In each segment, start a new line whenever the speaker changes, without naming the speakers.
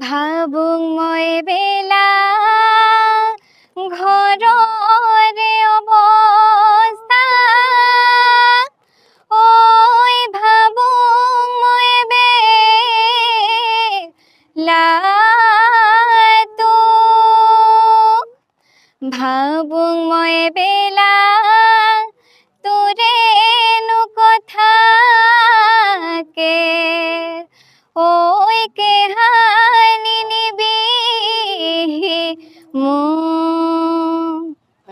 ভাবুং মই বেলা ঘৰৰে অৱস্থা ঐ ভাবুং মই বেলা তো। ভাবুং মই বেলা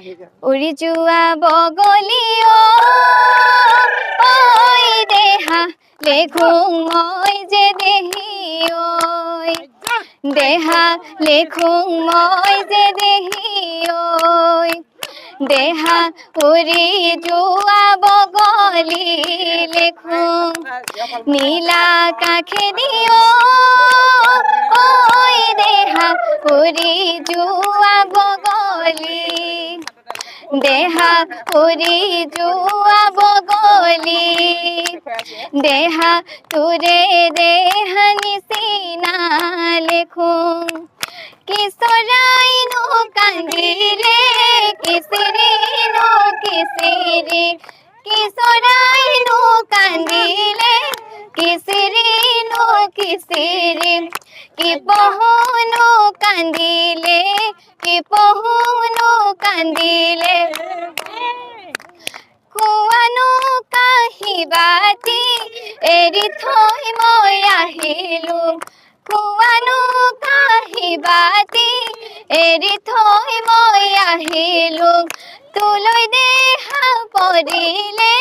উৰি যোৱা বগলী ঐ দেহা লেখোং মই যে দেহি ঐ দেহা লেখোং মই যে দেহি ঐ দেহা উৰি যোৱা বগলী লেখোং নীলা কাষেদি ঐ দেহা উৰি যোৱা দেহা উৰি যোৱা বগলী দেহা তোৰে দেহা নিচিনা লেখোং কিশোৰাইনো কান্দিলে কিচিৰিনো কিচিৰি কিশোৰাইনো কান্দিলে কিচিৰিনো কিচিৰি কি পহুনো কান্দিলে পহুনো কান্দিলে কুৱানো কাহি বাতি এৰি থৈ মই আহিলো কুৱানো কাহি বাতি এৰি থৈ মই আহিলো তোলৈ দেহা পৰিলে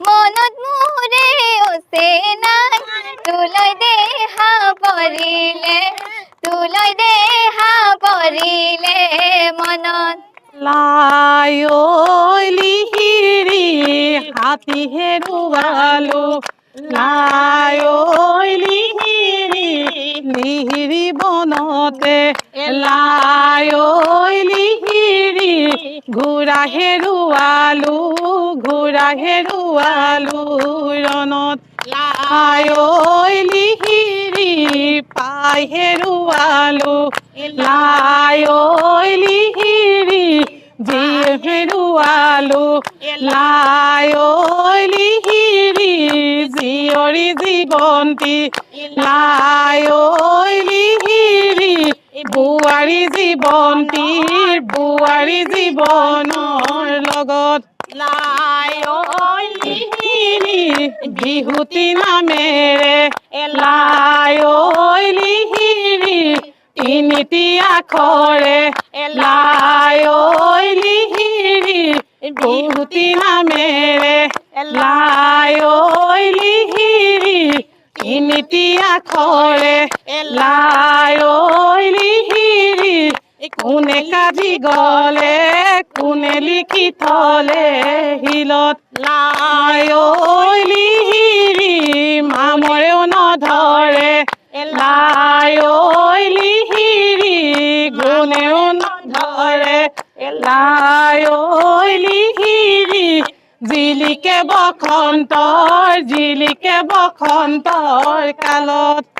মনত মোৰে আছে নাই তোলৈ দেহা পৰিলে তোলৈ দেহা
লাই ঐ লিহিৰি হাতী ঐ লিহিৰি লিহিৰি বনতে। ঘোঁৰা হেৰুৱালো ঘোঁৰা হেৰুৱালো ৰণত লাই ঐ পাই হেৰুৱালো লাই ঐ লিহিৰি জীয়ৰী জীৱন্তী লাই ঐ লিহিৰি বোৱাৰী জীৱনৰ লগত। বিহুতি নামেৰে লাই ঐ লিহিৰি তিনিটি আখৰে লাই ঐ বিহুতি নামেৰে লাই ঐ লিহিৰি তিনিটি আখৰে লাই ঐ লিহিৰি কোনে কাজি গলে, কোনে লিখি থলে শিলত লাই ঐ লাই ঐ লিহিৰি জিলিকে বসন্তৰ জিলিকে বসন্তৰ কালত